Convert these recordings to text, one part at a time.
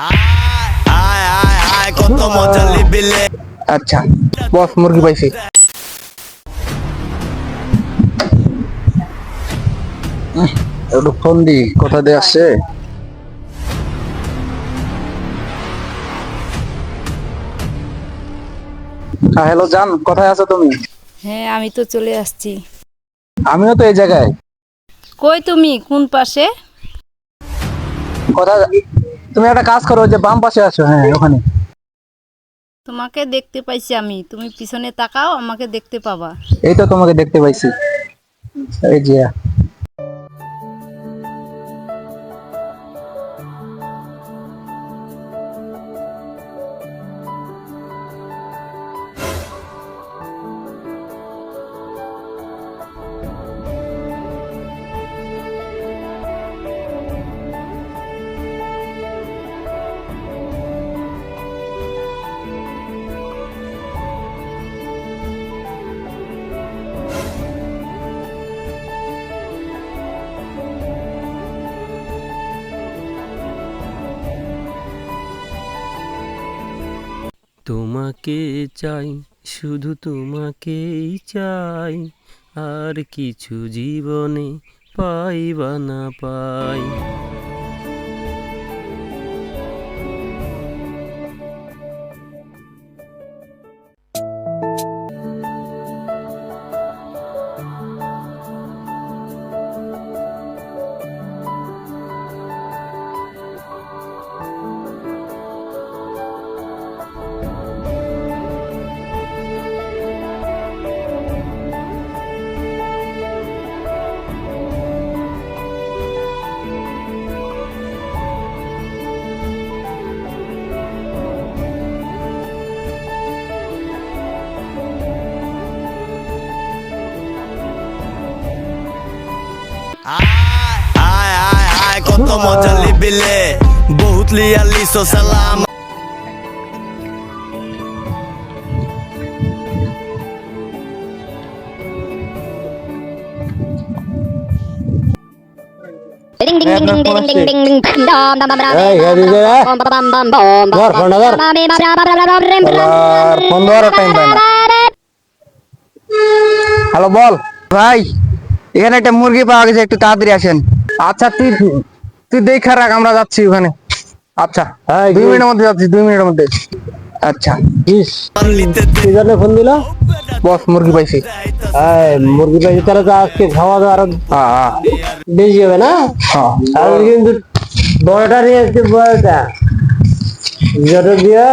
আয় আয় আয় কত মজা লিবিলে আচ্ছা বস মুরগি পাইছি। একটু ফোন দি কোথা দিয়ে আসছে। হ্যাঁ হ্যালো জান কোথায় আছো তুমি? হ্যাঁ আমি তো চলে আসছি। আমিও তো এই জায়গায়। কই তুমি? কোন পাশে? কোথা তুমি একটা কাজ করো ওই যে বাম পাশে আছো হ্যাঁ ওখানে। তোমাকে দেখতে পাইছি আমি। তুমি পিছনে তাকাও আমাকে দেখতে পাবা। এই তো তোমাকে দেখতে পাইছি। এই যে। তোমাকে চাই শুধু তোমাকেই চাই। আর কিছু জীবনে পাই বা না পাই। আয় আয় আয় কত মজা লিবিলে বহুত লিয়া লিসো সালাম Eh, হ্যালো বল ভাই এখানে একটা মুরগি পাওয়া গেছে একটু তাড়াতাড়ি আসেন। আচ্ছা তুই তুই দেখা রাখ আমরা যাচ্ছি ওখানে। আচ্ছা দুই মিনিটের মধ্যে যাচ্ছি দুই মিনিটের মধ্যে। আচ্ছা। কি জন্য ফোন দিল? বস মুরগি পাইছি। মুরগি পাইছি তাহলে তো আজকে খাওয়া দাওয়া আরও হ্যাঁ হ্যাঁ। বেশি হবে না? হ্যাঁ। আর কিন্তু বড়টা নিয়ে এসছি বড়টা। যত দিয়া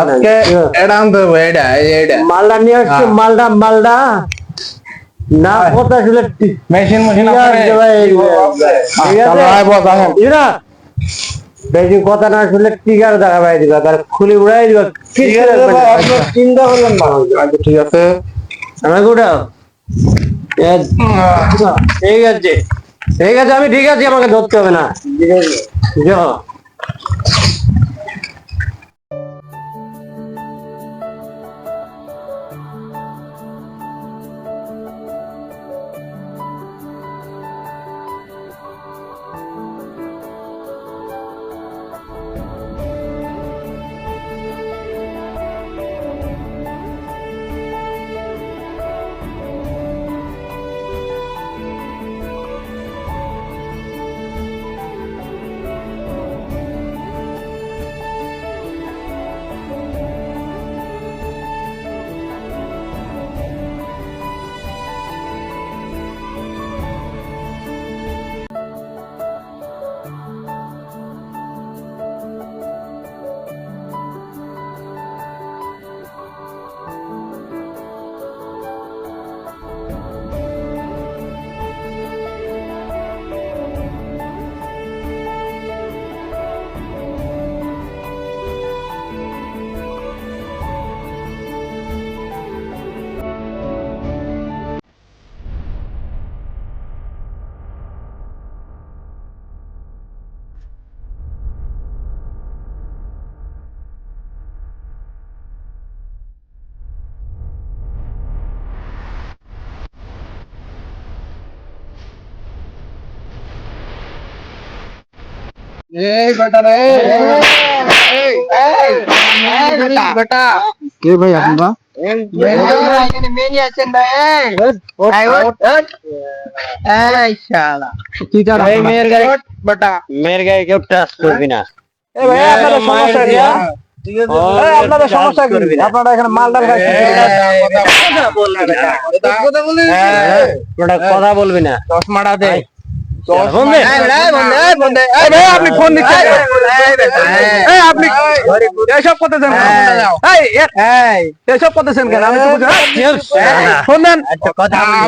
আজকে এটা আনতে হবে এটা এটা। মালটা নিয়ে আসছি হ্যাঁ। মালটা মালটা। না কথা শুনে মেশিন মেশিন ইরা, বেশি কথা না শুনলে টিকার দেখা পাই দিবা তার খুলি উড়াই দিবা। আপনার চিন্তা করলেন আচ্ছা ঠিক আছে। আমাকে উঠাও ঠিক আছে। ঠিক আছে আমি ঠিক আছি আমাকে ধরতে হবে না। ঠিক আছে। এই বেটা রে। এই বেটা। কে ভাই আপনারা আপনারা এখানে মাল ডাল কথা বলবি না। চশমাটা দে। বন্ধে। আপনি ফোন দিচ্ছেন এই, আপনি এসব করতেছেন কেন? এই, এ- এসব করতেছেন কেন আমি তো বুঝি না। ফোন দেন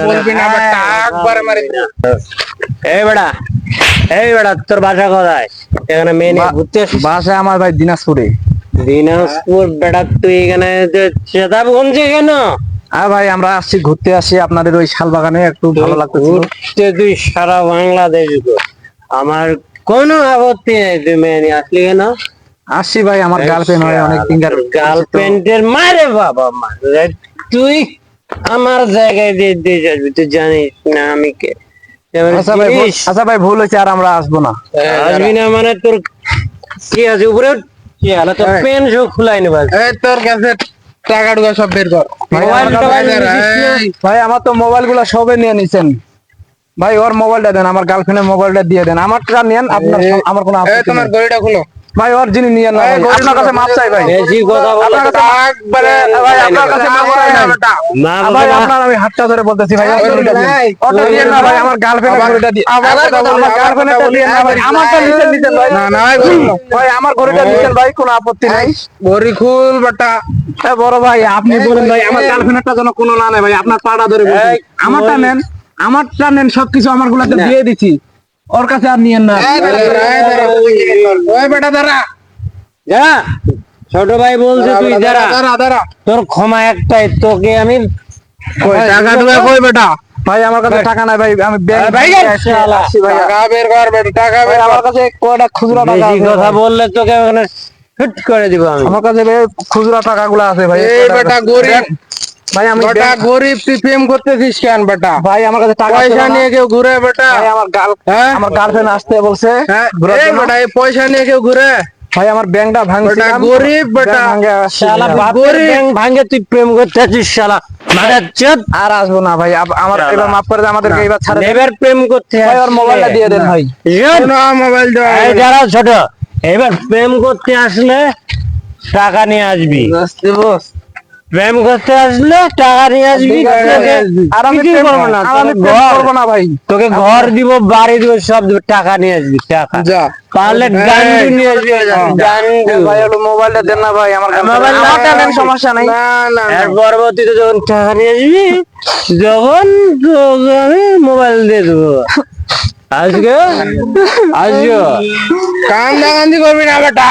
বলবি না এই বেড়া এই বেড়া তোর বাসা কোথায় এখানে মেয়ে নিয়ে ঘুরতে? বাসা আমার ভাই দিনাজপুরে দিনাজপুর বেড়া তুই এখানে চেতাবগঞ্জে কেন আর ভাই আমরা আসছি ঘুরতে আসি। আপনাদের ওই শাল বাগানে একটু ভালো লাগতেছিল। ঘুরতে তুই সারা বাংলাদেশ আমার কোনো আপত্তি নেই তুই মেয়ে নিয়ে আসলি কেন? আসছি ভাই আমার গার্লফ্রেন্ড হয় অনেক ফিঙ্গার গার্লফ্রেন্ডের মারে বাবা মারে। তুই আমার জায়গায় দিয়ে দিয়ে যাবি তুই জানিস না আমি কে। আচ্ছা ভাই ভুল- আচ্ছা ভাই ভুল হয়েছে আর আমরা আসব না। আসবি না মানে তোর কি আছে উপরে? কি হলো তোর পেন সব খুলাই নেবা এই তোর কাছে টাকা টুকা সব বের কর? ভাই আমার তো মোবাইলগুলো সবে নিয়ে নিছেন। ভাই ওর মোবাইলটা দেন আমার গার্লফ্রেন্ডের মোবাইলটা দিয়ে দেন। আমারটা নেন আপনার আমার কোনো তোমার গড়িটা খুলো। ভাই ওর জিনিস নিয়ে না ভাই। আপনার কাছে মাপ চাই ভাই। বেশি কথা বলে। আপনার কাছে একবারে ভাই আপনার কাছে মাপ চাই না। মা ভাই আপনার আমি হাতটা ধরে বলতেছি ভাই আমার। ওটা দিয়ে না ভাই আমার গার্লফ্রেন্ডের গড়িটা দিয়ে আমার গার্লফ্রেন্ডেরটা দিয়ে না ভাই আমারটা নিছেন নিছেন ভাই না না ভাই ভাই আমার গড়িটা নিছেন ভাই কোনো আপত্তি নাই। গড়ি খুল বেটা। এ বড় ভাই আপনি বলেন ভাই আমার গার্লফ্রেন্ডেরটা যেন কোনো না নেই ভাই আপনার পাড়া ধরে বলছি। আমারটা নেন আমারটা নেন সবকিছু আমার গুলাতে দিয়ে দিছি ওর কাছে আর নিয়েন না। বেটা দাঁড়া ছোট ভাই বলছে তুই দাঁড়া তোর ক্ষমা একটাই তোকে আমি টাকা টুকা কই বেটা? ভাই আমার কাছে টাকা নাই ভাই আমি ব্যাংক ভাই, টাকা বের কর বেটা টাকা বের আমার কাছে কয়টা খুচরা টাকা বেশি আছে কথা। বললে তোকে ওখানে ফিট করে দিব আমি। আমার কাছে ভাই খুচরা টাকাগুলো আছে ভাই এই বেটা গরিব। ভাই আমি বেটা গরিব তুই প্রেম করতেছিস কেন বেটা? ভাই আমার কাছে টাকা পয়সা নিয়ে কেউ ঘুরে বেটা? ভাই আমার হ্যাঁ? আমার গার্লফ্রেন্ড আসতে বলছে। হ্যাঁ, এই বেটা এই পয়সা নিয়ে কেউ ঘুরে? ভাই আমার ব্যাংকটা ভাঙছিলাম গরিব বেটা। ব্যাংক ভাঙে আসছি। শালা ভাই। ব্যাংক ভাঙে তুই প্রেম করতে আছিস শালা চোদ আর আসব না ভাই। আমার। এবার মাফ করে আমাদেরকে এবার ছাড়ে এবার প্রেম করতে ভাই ওর মোবাইলটা দিয়ে দেন ভাই। মোবাইল এই যারা ছোট। এবার প্রেম করতে আসলে টাকা নিয়ে আসবি। প্রেম করতে আসলে টাকা নিয়ে আসবি আর আমি করব না করব ভাই। তোকে ঘর দিব বাড়ি দিব সব দিব টাকা নিয়ে আসবি টাকা। যা। পারলে গান্ডু নিয়ে আসবি গান্ডু ভাই একটু মোবাইলটা দেন না ভাই আমার মোবাইল না- আমারটা সমস্যা নাই। না না না। এর পরবর্তীতে যখন টাকা নিয়ে আসবি যখন তোকে আমি মোবাইল দিয়ে দেবো। আজকে? আজকে? কান্দা কান্দি করবি না বেটা।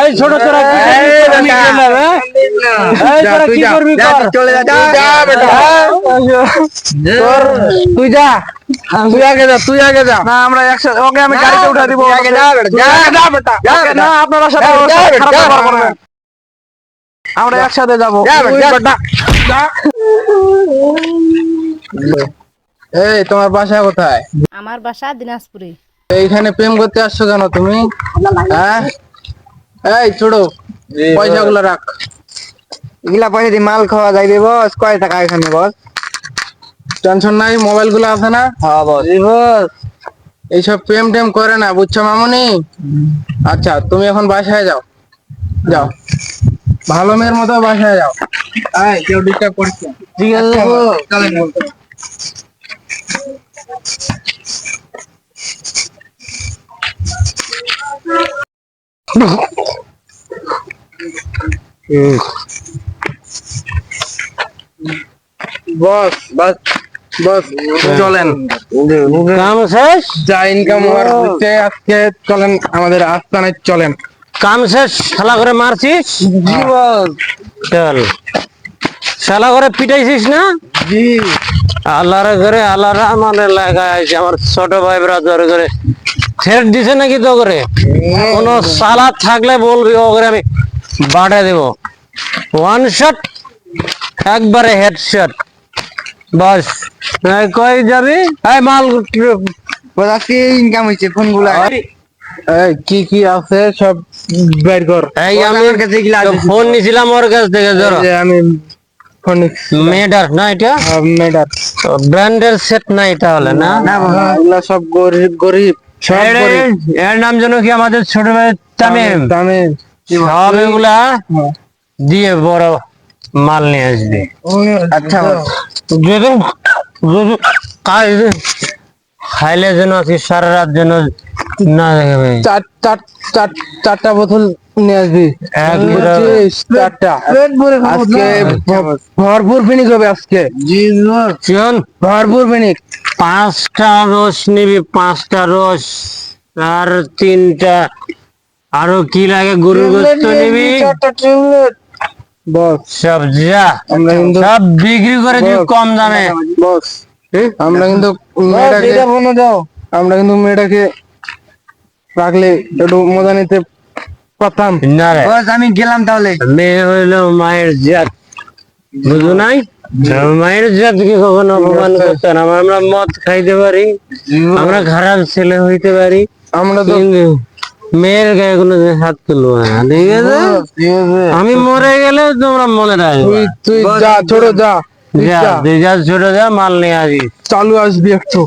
এই ছোট তোরা কি করবি? এই হ্যাঁ? এই তোরা কি করবি কর? চলে যা, যা, বেটা। তোর তুই যা। তুই আগে যা তুই আগে যা। না আমরা একসাথে ওকে আমি গাড়িতে উঠা দিব আগে যা বেটা, যা, যা বেটা। না আপনারা সাথে। আমরা একসাথে যাব। যা। বেটা, যা। এই তোমার বাসা কোথায়? আমার বাসা দিনাজপুরে। এইখানে প্রেম করতে আসছো কেন তুমি? হ্যাঁ? এই ছোড়ো পয়সাগুলো রাখ। এগুলা পয়সা দিয়ে মাল খাওয়া যাইবে বস কয় টাকা এখানে বস টেনশন নাই মোবাইলগুলো আছে না? হ্যাঁ বস এইসব প্রেম টেম করে না বুঝছ মামুনি? আচ্ছা তুমি এখন বাসায় যাও। যাও। ভালো মেয়ের মতো বাসায় যাও। আয় কেউ ডিস্টার্ব করছে ঠিক আছে বলতে। বস বস বস চলেন। কাম শেষ? যা ইনকাম হওয়ার হচ্ছে আজকে চলেন আমাদের আস্তানায় চলেন। কাম শেষ শালা করে মারছিস? চল। শালা করে পিটাইছিস না? জি। আল্লাহর ঘরে আল্লাহর লেখা আছে আমার ছোট ভাই ব্রাদার করে ছেড় দিছে নাকি তো করে কোন সালাদ থাকলে বলবি ও করে আমি বাড়ে দেব। ওয়ান শট একবারে হেডশট বাস। কই যাবি? এই মাল বস ইনকাম হয়েছে ফোনগুলা এই কি কি আছে সব বের কর। এই আমি আমার কাছে ফোন নিছিলাম ওর কাছ থেকে ধরো। আমি মেয়েটার না এটা? মেডার ব্র্যান্ডের সেট না এটা হলে না? সব গরিব গরিব সব এর- নাম যেন কি আমাদের তামিম? সব এগুলা? হ্যাঁ। দিয়ে বড় মাল নিয়ে আসবে। আচ্ছা। যদি খাইলে যেন আজকে সারা রাত যেন না চার চার চার চারটা বোতল নিয়ে আসবি। চারটা। আজকে ভরপুর ফিনিক হবে আজকে। শোন ভরপুর ফিনিক পাঁচটা রস নিবি পাঁচটা রস। আর তিনটা। আরও কি লাগে গরুর গোস্ত নিবি? বস। সব যা। আমরা কিন্তু সব বিক্রি করে দিবি কম দামে। বস। আমরা কিন্তু মেয়েটাকে আমরা কিন্তু মেয়েটাকে রাখলে একটু মজা নিতে পারতাম। না রে। বস আমি গেলাম তাহলে। মেয়ে হইল মায়ের জাত। বুঝো নাই? মায়ের জাতকে কখনো অপমান করতে না? আমরা মদ খাইতে পারি আমরা খারাপ ছেলে হইতে পারি আমরা তো মেয়ের গায়ে কোনো হাত তুলবো না ঠিক আছে? আমি মরে গেলে তোমরা মনে রাখবে। তুই তুই যা ছোট যা। যা যা, যা ছোট যা মাল নিয়ে আসি চালু আসবি একটু।